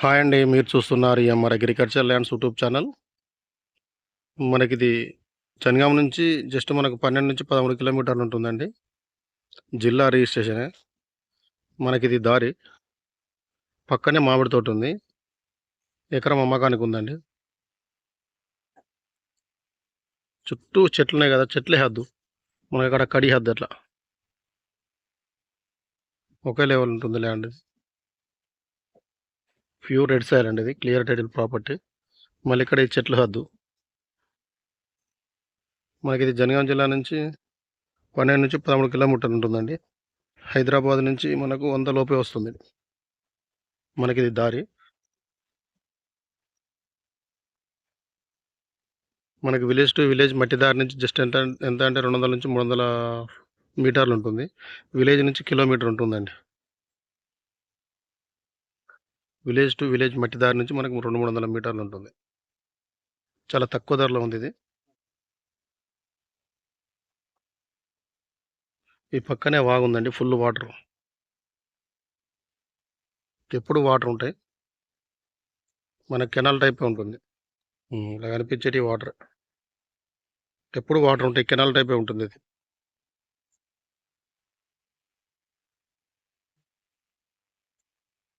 Hi అండి మీరు చూస్తున్నారు MR agriculture lands YouTube channel. మనకిది Chanigam నుంచి జస్ట్ మనకు పన్నెండు నుంచి పదమూడు కిలోమీటర్లు ఉంటుందండి. జిల్లా రిజిస్ట్రేషన్. మనకిది దారి పక్కనే మామిడి తోట ఉంది. ఎకరం అమ్మకానికి ఉందండి. చుట్టూ చెట్లు ఉన్నాయి కదా చెట్లే హద్దు. మనకి అక్కడ కడి హద్దు అట్లా. ఒకే లెవెల్ ఉంటుంది ల్యాండ్ ప్యూర్ రెడ్ సైల్ అండి ఇది క్లియర్ టైటిల్ ప్రాపర్టీ. మళ్ళీ ఇక్కడ ఈ చెట్లు హద్దు. మనకి ఇది జనగాం జిల్లా నుంచి పన్నెండు నుంచి పదమూడు కిలోమీటర్లు ఉంటుందండి. హైదరాబాద్ నుంచి మనకు వంద లోపే వస్తుంది. మనకి ఇది దారి. మనకి విలేజ్ టు విలేజ్ మట్టి దారి నుంచి జస్ట్ ఎంత ఎంత అంటే రెండు వందల నుంచి మూడు వందల మీటర్లు ఉంటుంది. విలేజ్ నుంచి కిలోమీటర్ ఉంటుందండి. విలేజ్ టు విలేజ్ మట్టి దారి నుంచి మనకు రెండు మూడు వందల మీటర్లు ఉంటుంది. చాలా తక్కువ ధరలో ఉంది ఇది. ఈ పక్కనే వాగుందండి ఫుల్ వాటర్. ఎప్పుడు వాటర్ ఉంటాయి? మన కెనాల్ టైప్ ఉంటుంది. ఇలా కనిపించేటి వాటర్. ఎప్పుడు వాటర్ ఉంటాయి? కెనాల్ టైపే ఉంటుంది ఇది.